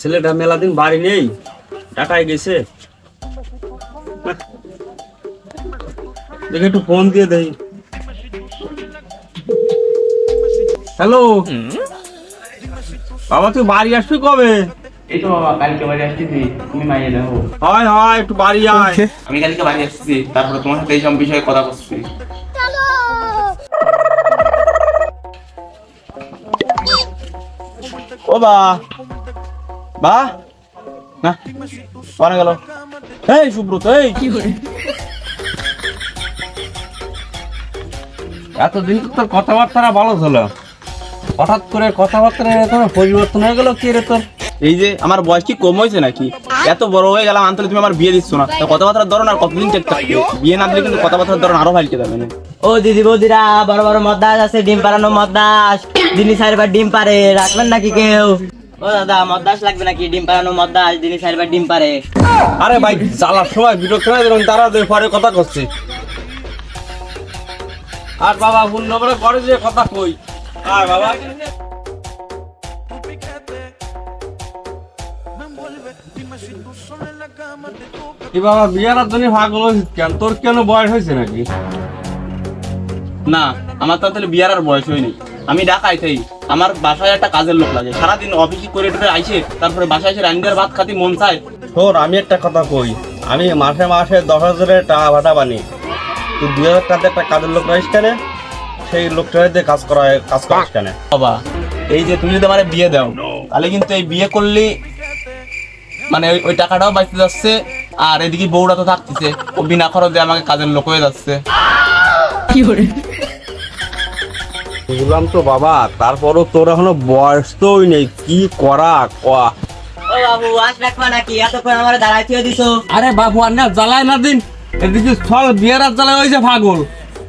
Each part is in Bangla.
ছেলেটা মেলা দিন বাড়ি নেই টাটায় গেছে। দেখে একটু ফোন দিয়ে দেই। হ্যালো? বাবা তুই বাড়ি আসবি কবে? এই তো বাবা কালকে বাড়ি আসতেছি তুমি মাইয়ে দেখো। হয় হয় একটু বাড়ি আয়। আমি কালকে বাড়ি আসতেছি তারপরে তোমার সাথে এইসব বিষয়ে কথা বলছি। ও বা বা? না পরে গেল। এই সুব্রত এই। এতদিন তো তোর কথাবার্তা ভালো ছিল। হঠাৎ করে কথাবার্তা পরিবর্তন হয়ে গেল কি রে তোর? এই যে আমার বয়স কি কম হয়েছে নাকি? এত বড় হয়ে গেলাম আন্তলে তুমি আমার বিয়ে দিচ্ছ না। তো কথাবার্তার ধরন আর কতদিন টেক থাকবে বিয়ে না দিলে কিন্তু কথাবার্তার ধরন আরও ভালকে যাবে না। ও দিদি বৌদিরা বড় বড় মদ্দাস আছে ডিম পাড়ানো মদ্দাস দিনে চারবার ডিম পারে রাখবেন নাকি কেউ? ও দাদা মদ্দাস লাগবে নাকি? ডিম পাড়ানো মদ্দাস দিনে চারবার ডিম পারে আরে ভাই জ্বালার সময় বিরক্ত না যেরকম তারা দুই পরে কথা করছে। আর বাবা ফোন নম্বরে করে যে কথা কই। আর বাবা। কি বাবা বিয়ার জন্য পাগল হয়েছিস কেন? তোর কেন বয়স হয়েছে নাকি? না আমার তো তাহলে বিয়ার আর বয়স হয়নি। আমি ঢাকায় থাই আমার বাসায় একটা কাজের লোক লাগে। সারাদিন অফিস করে টরে আইসে তারপরে বাসায় এসে রান্নার ভাত খাতি মন চায়। শোন আমি একটা কথা কই। আমি মাসে মাসে দশ হাজারের টাকা ভাটা বানি। তুই দুই হাজার টাকা একটা কাজের লোক রাখিস কেন? সেই লোকটা দিয়ে কাজ করা কাজ করিস কেন? বাবা এই যে তুমি যদি আমার বিয়ে দাও তাহলে কিন্তু এই বিয়ে করলে মানে ওই- ওই টাকাটাও বাঁচতে যাচ্ছে আর এদিকে বউটা তো থাকতেছে। ও বিনা খরচে আমাকে কাজের লোক হয়ে যাচ্ছে। বুঝলাম তো বাবা তারপরও তোর এখনও বয়স তোই নেই কি করা কয়া ও বাবু আস রাখবা নাকি এতক্ষণ আমার দাঁড়াই থিয়ে দিছো। আরে বাবু আর না জ্বালায় না দিন। এদিকে ছল বিয়ের আর জ্বালায় হয়েছে পাগল।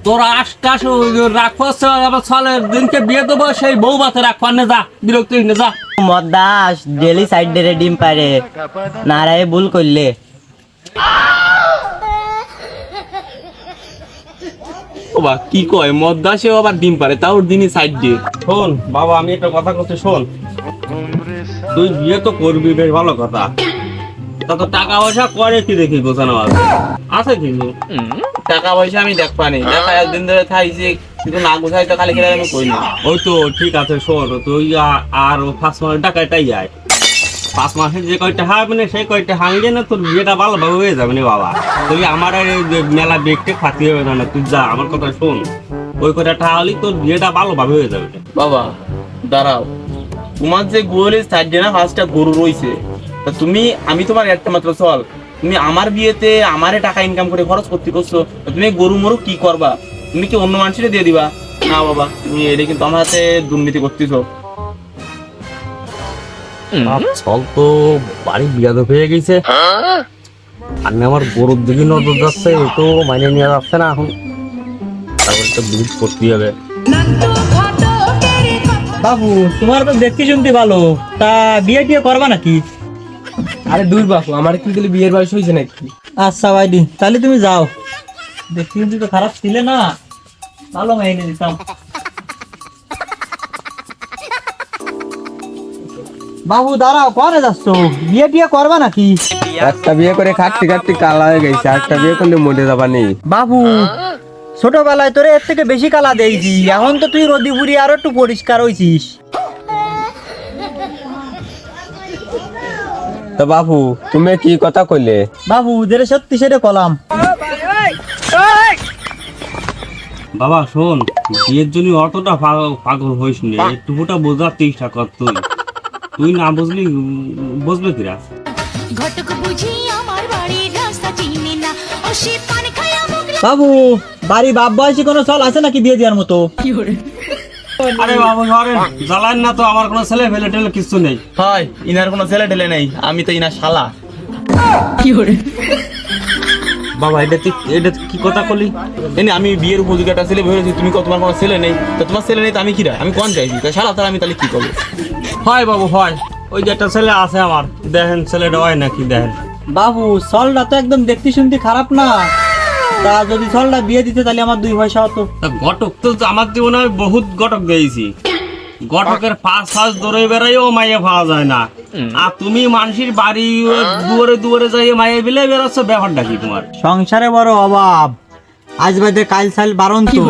তোর আশটাশ রাখব আবার ছলের দিনকে বিয়ে দেবো সেই বউ বাতে রাখব না যা বিরক্ত হইস না যা। মদ্দাস ডেলি সাইড ডে ডিম পারে না রে ভুল করলে। ও বা কি কয়? মদ্দা সেও আবার ডিম পারে তাও দিনই সাইড দিয়ে। শোন বাবা আমি একটা কথা করতে শোন। তুই বিয়ে তো করবি বেশ ভালো কথা। তা তো টাকা পয়সা করে কি দেখি গোছানো আছে? আছে কিন্তু। টাকা পয়সা আমি দেখ পানি। দেখা একদিন ধরে খাইছি কিন্তু না গুছাই তো খালি খেলে আমি কই না? ওই তো ঠিক আছে শোন তুই আর ও পাঁচ মাসের টাকাটাই যায়। পাঁচ যে কয়টা হারবে না সেই কয়টা হাঙ্গে না তোর বিয়েটা ভালোভাবে হয়ে যাবে না বাবা। তুই আমার মেলা খাতি হবে না তুই যা, আমার কথা শোন। ওই তোর বিয়েটা ভালোভাবে হয়ে যাবে। বাবা, দাঁড়াও। তোমার যে না গরু রইছে তা তুমি, আমি তোমার একটা মাত্র চল তুমি আমার বিয়েতে আমারে টাকা ইনকাম করে খরচ করতে করছ তুমি গরু মরু কি করবা? তুমি কি অন্য মানুষের দিয়ে দিবা? না বাবা, তুমি এটা কিন্তু আমার হাতে দুর্নীতি করতেছো। চল তো বাড়ি বিয়া তো হয়ে গেছে। আর আমার গরুর দিকে নজর যাচ্ছে এ তো মাইনে নিয়ে যাচ্ছে না এখন। তারপর তো দুধ করতে হবে। বাবু তোমার তো দেখতে শুনতে ভালো। তা বিয়ে টিয়ে করবা নাকি? আরে দূর বাপু আমার কি গেলে বিয়ের বয়স হয়েছে নাকি? আচ্ছা ভাইডি তাহলে তুমি যাও। দেখতে শুনতে তো খারাপ ছিলে না। ভালো মাইনে দিতাম বাবু দাঁড়াও করে যাচ্ছ। বিয়ে টিয়ে করবা নাকি? একটা বিয়ে করে খাটতে খাটতে কালা হয়ে গেছে একটা বিয়ে করলে মরে যাবা নেই বাবু ছোটবেলায় তোরে এর থেকে বেশি কালা দেখছি এখন তো তুই রদি পুরি আরও একটু পরিষ্কার হয়েছিস তো বাপু তুমি কি কথা কইলে? বাবু যেটা সত্যি সেটা কলাম। বাবা শোন বিয়ের জন্য অতটা পাগল হইস নি একটুকুটা বোঝার চেষ্টা কর তুই। তুই না বুঝলি বুঝবে কিরা? ঘটক বুঝি আমার বাড়ির রাস্তা চিনি না। ও সে পান খায়া মুখ বাবু বাড়ি বাপ বয়সী কোনো চল আছে নাকি বিয়ে দেওয়ার মতো? আরে বাবু ধরেন জ্বালান না তো আমার কোনো ছেলে ফেলে টেলে কিছু নেই। হয় ইনার কোনো ছেলে টেলে নেই আমি তো ইনার শালা। বাবা এটা তুই এটা কি কথা করলি এনে আমি বিয়ের উপযোগী একটা ছেলে ভেবেছি তুমি কত তোমার কোনো ছেলে নেই। তো তোমার ছেলে নেই তো আমি কিরা? আমি কোন চাইছি তা শালা তাহলে আমি তাহলে কি করব? হয় বাবু হয়। ওই যে একটা ছেলে আছে আমার। দেখেন ছেলেটা হয় নাকি দেখেন। বাবু সলটা তো একদম দেখতে শুনতে খারাপ না। তা যদি সলটা বিয়ে দিতে তাহলে আমার দুই পয়সা হতো তা ঘটক তো আমার জীবনে আমি বহুত ঘটক দিয়েছি ঘটকের পাঁচ ফাঁস দৌড়ে বেড়াইও মাইয়ে পাওয়া যায় না। আর তুমি মানুষের বাড়ি দুয়ারে দুয়ারে যাই মায়ে বিলে বেরোচ্ছ ব্যাপারটা কি তোমার? সংসারে বড় অভাব। আজ বাদে কাল সাল বারণ তো।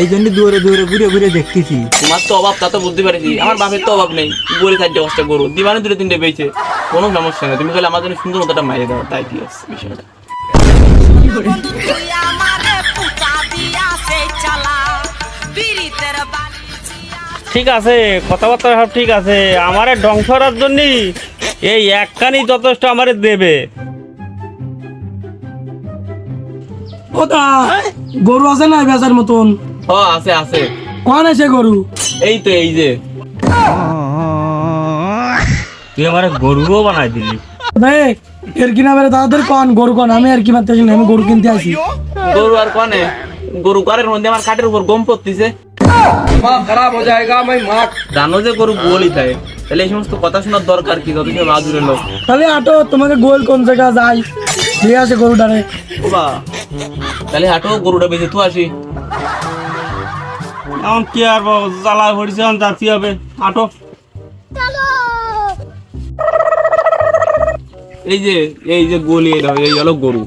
এই জন্য দূরে দূরে ঘুরে ঘুরে দেখতেছি। তোমার তো অভাব তা তো বুঝতে পারছি আমার বাপের তো অভাব নেই। গরু চারটে পাঁচটা গরু। দিবানে দুটো তিনটে পেয়েছে কোনো সমস্যা নেই। তুমি খালি আমার জন্য সুন্দর মতো একটা মাইয়ে দাও তাই কি আছে বিষয়টা। ঠিক আছে কথাবার্তা সব ঠিক আছে। আমারে ধ্বংস করার জন্য এই একখানি যথেষ্ট আমারে দেবে। ও দা গরু আছে না বেচার মতন? ও আছে আছে। কোন আছে গরু? এই তো এই যে। তুই আমারে গরুও বানাই দিলি। দেখ এর কিনা বেড়ে তাদের কন গরু কন আমি আর কি মারতে আসি আমি গরু কিনতে আসি। গরু আর কনে গরু কারের মধ্যে আমার কাঠের উপর গম পড়তিছে। জানো যে গরু থাকে তাহলে এই সমস্ত কথা শোনার দরকার কি? যত সব আদুরের লোক। তাহলে আটো তোমাকে গোল কোন জায়গা যাই দিয়ে আসে গরুটারে। বাবা তাহলে হাঁটো গরুটা বেঁচে তো আসি। এখন কি আর জ্বালা পড়েছে এখন যাচ্ছি হবে। আটো এই যে এই যে গলি এই দেখো, এই হলো গরু।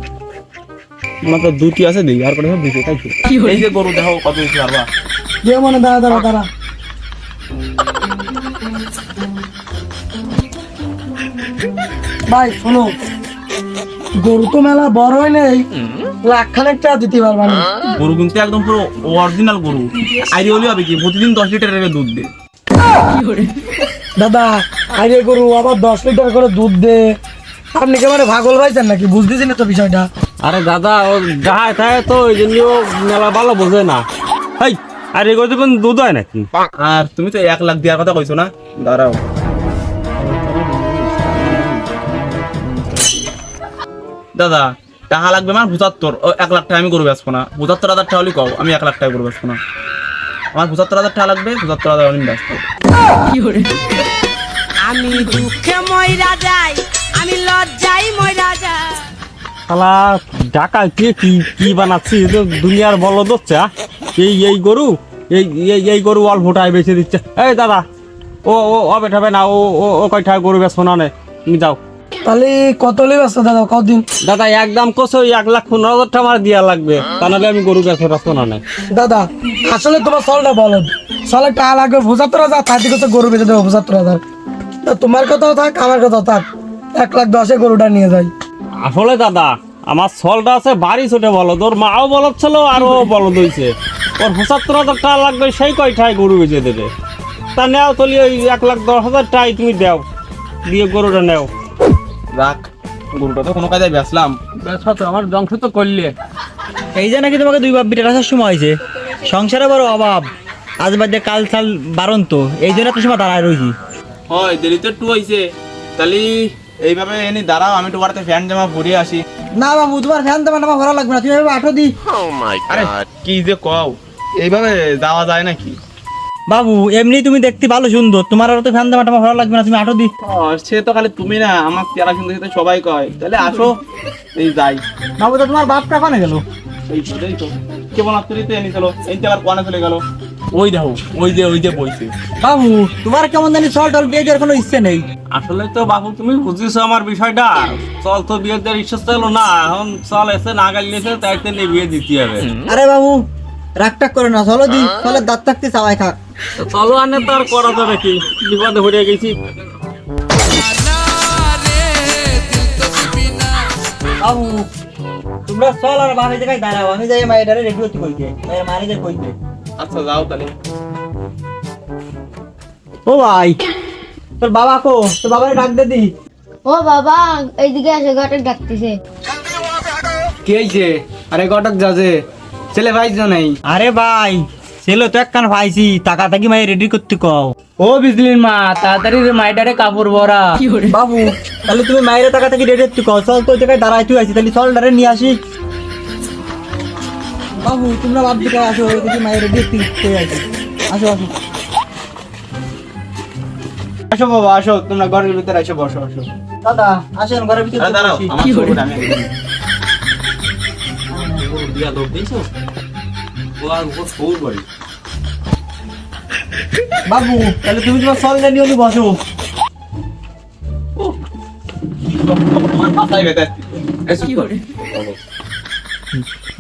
মাত্র দুটি আছে দিই আর সব দিছে তাই এই যে গরু দেখো কত পারবা দিয়ে মানে দাঁড়া দাঁড়া দাঁড়া। ভাই শোনো। গরু তো মেলা বড় হয় নেই। লাখ খানেক টাকা দিতে পারবা না। গরু কিন্তু একদম পুরো অরিজিনাল গরু। আইডি হলে হবে কি? প্রতিদিন দশ লিটারের দুধ দে। দাদা আরে গরু আবার দশ লিটার করে দুধ দে। আপনি কি মানে ভাগল ভাইছেন নাকি? বুঝতেছি না তো বিষয়টা। আরে দাদা ও যাহায় থাকে তো ওই জন্য ও মেলা ভালো বোঝে না। এই আর এগুলো তো কোনো দুধ হয় নাকি? আর তুমি তো এক লাখ দেওয়ার কথা কইছো না? দাঁড়াও। দাদা টাকা লাগবে আমার পঁচাত্তর ও এক লাখ টাকা আমি গরু বেচবো না। পঁচাত্তর হাজার টাকা হলে কও আমি এক লাখ টাকা গরু বেচবো না। আমার পঁচাত্তর হাজার টাকা লাগবে পঁচাত্তর হাজার আমি বেচবো। আমি দুঃখে ময়রা যাই আমি লজ্জাই ময়রা যাই। শালা ঢাকা কে কি কি বানাচ্ছি তো দুনিয়ার বলদ হচ্ছে এই এই গরু এই এই এই গরু অল্পটায় বেছে দিচ্ছে। এই দাদা ও ও হবে না ও ও ও কয়টা গরু বেছো না নে? তুমি যাও। তাহলে কত লেবে আসছে দাদা কতদিন? দাদা একদম কোসো এক লাখ পনেরো হাজার টাকা আমার দেওয়া লাগবে। তা নাহলে আমি গরু বেছো রাখব না নে। দাদা আসলে তোমার সলটা বলো। সলে টাকা লাগবে পঁচাত্তর হাজার তার দিকে গরু বেঁচে দেবো পঁচাত্তর হাজার। তোমার কথাও থাক আমার কথাও থাক। এক লাখ দশে গরুটা নিয়ে যাই। আসলে দাদা আমার ছলটা আছে বাড়ি ছোটে বলো তোর মাও বলদ ছিল আর ও বলদ হইছে। ওর পঁচাত্তর হাজার টাকা লাগবে সেই কয়টায় গরু বেচে দেবে? তা নেও তলি ওই এক লাখ দশ হাজার টাকাই তুমি দেও দিয়ে গরুটা নেও। রাখ গরুটা তো কোনো কাজে বেচলাম আমার ধ্বংস তো করলে। এই যে নাকি তোমাকে দুই বাপ বিটার আসার সময় হয়েছে। সংসারে বড় অভাব আজ বাদে কাল সাল বারণ তো এই জন্য তো সময় দাঁড়ায় রয়েছি হয় দেরি তো একটু হয়েছে তাহলে এইভাবে এনে দাঁড়াও আমি বাড়িতে ফ্যান জামা পরিয়ে আসি। না বাবু তোমার ফ্যান তোমার আমার ভালো লাগবে না তুমি এভাবে আঠো দি। আরে কি যে কও এইভাবে যাওয়া যায় নাকি? বাবু এমনি তুমি দেখতে ভালো সুন্দর। তোমার আর তো ফ্যান দেওয়া আমার ভালো লাগবে না তুমি আঠো দি। সে তো খালি তুমি না আমার চেহারা কিন্তু সেটা সবাই কয়। তাহলে আসো এই যাই। বাবু তো তোমার বাপটা কানে গেল? এই তো এই তো। কেমন আত্মরি তো এনে চলো এই তো আবার কোয়ানে চলে গেল। ওই দেখো ওই যে ওই যে বইছে। বাবু তোমার কেমন জানি চল টল বিয়ে দেওয়ার কোনো ইচ্ছে নেই। আসলে তো বাবু তুমি বুঝিস আমার বিষয়টা। চল তো বিয়ে দেওয়ার ইচ্ছা ছিল না এখন চল এসে না গালিয়েছে তাই তো নিয়ে বিয়ে দিতে হবে। আরে বাবু রাগ টাক করে না চলো দি চলে দাঁত থাকতে চাওয়াই খাক তো চলো আনে তো আর করা যাবে কি? বিপদে পড়ে গেছি। বাবু তোমরা চল আর বাড়ি জায়গায় দাঁড়াও। আমি যাই মায়ের রেডি হতে কইতে মায়ের কইতে। আচ্ছা যাও তাহলে। ও ভাই তোর বাবা কো? তোর বাবারে ডাক দে দি। ও বাবা এইদিকে এসে ঘটক ডাকতেছে। কি আরে কটক যাচ্ছে ছেলে ভাই নাই। আরে ভাই ছেলে তো একখান পাইছি টাকা টাকি মাই রেডি করতে কও। ও বিজলির মা তাড়াতাড়ি রে মাইটারে কাপড় ভরা। বাবু তাহলে তুমি মায়ের টাকা থেকে রেডি করতে কও। চল তো জায়গায় দাঁড়াই তুই আছি তাহলে চল ডারে নিয়ে আসি। বাবু তোমরা বাপ দিকে আসো দিকে মায়ের রেডি করতে আসি আসো আসো। আসো বাবা আসো তোমরা ঘরের ভিতরে এসে বসো আসো। দাদা আসেন ঘরের ভিতরে দাঁড়াও। আমার আমি দিয়া দিয়েছ? বাবু তাহলে তুমি তোমার চল নিয়ে বসো।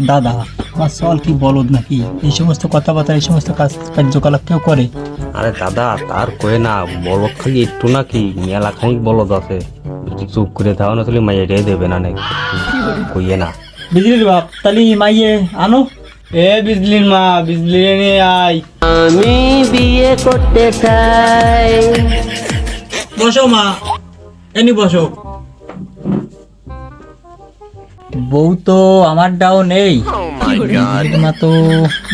দাদা আমার সল কি বলদ নাকি? এই সমস্ত কথাবার্তা এই সমস্ত কাজ কার্যকলাপ কেউ করে? আরে দাদা তার কয়ে না বলদ খালি একটু নাকি মেলা খানিক বলদ আছে। চুপ করে থাও না তাহলে মাইয়া রে দেবে না নাকি? কইয়ে না। বিজলির বাপ তাহলে মাইয়ে আনো এ বিজলির মা বিজলি নিয়ে আয়। বসো মা এনি বসো। বউ তো আমারটাও নেই। মা তো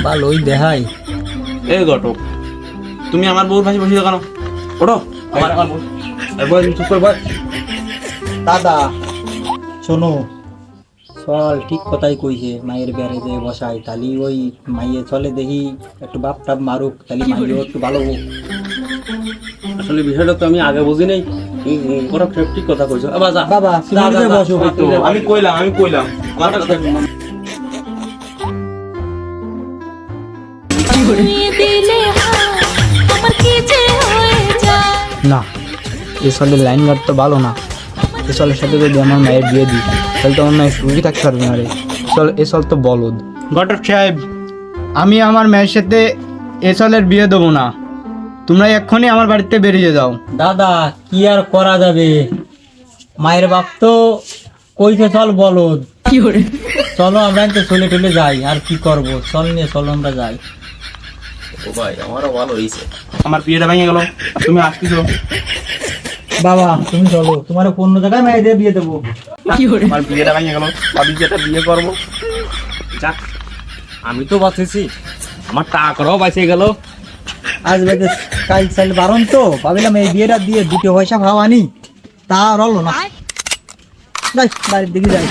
ভালোই দেখায়। এই ঘটক তুমি আমার বউর পাশে বসে কেন ওঠো আমার আমার বউ। এই চুপ করে বল দাদা শোনো চল ঠিক কথাই কইছে মায়ের বেড়ে যে বসাই তালি ওই মাইয়ে চলে দেখি একটু বাপ টাপ মারুক তালি মাইয়েও একটু ভালো হোক। আসলে বিষয়টা তো আমি আগে বুঝি নাই। ওরা ঠিক কথা কইছো। যা বাবা বসো। যা, আমি কইলাম আমি কইলাম। আমার কথা হাত আমার কি যে যায়? না এই সলের লাইন গার্ড তো ভালো না। এই সলের সাথে যদি আমার মায়ের বিয়ে দিই। তাহলে তো মায়ের সুখী থাকতে পারবে না রে। চল এ সল তো বলদ। ঘটক সাহেব আমি আমার মেয়ের সাথে এ সলের বিয়ে দেবো না। তোমরা এক্ষুনি আমার বাড়িতে বেরিয়ে যাও। দাদা কি আর করা যাবে? মায়ের বাপ তো কইছে চল বলদ। চলো আমরা তো চলে টলে যাই আর কি করব? চল নিয়ে চলো আমরা যাই। ও ভাই আমারও ভালো হয়েছে আমার বিয়েটা ভেঙে গেল। তুমি আসতেছো। বাবা তুমি চলো। তোমার অন্য জায়গায় মেয়ে দিয়ে বিয়ে দেবো। আমার বিয়েটা ভেঙে গেল। আমি যে একটা বিয়ে করব। যাক আমি তো বাঁচেছি। আমার টাকাও বাঁচে গেল। আজ বাদে কাল সাইল বারণ তো ভাবিলাম এই বিয়েটা দিয়ে দুটো পয়সা ভাবানি তা আর হলো না। যাই বাড়ির দিকে যাই।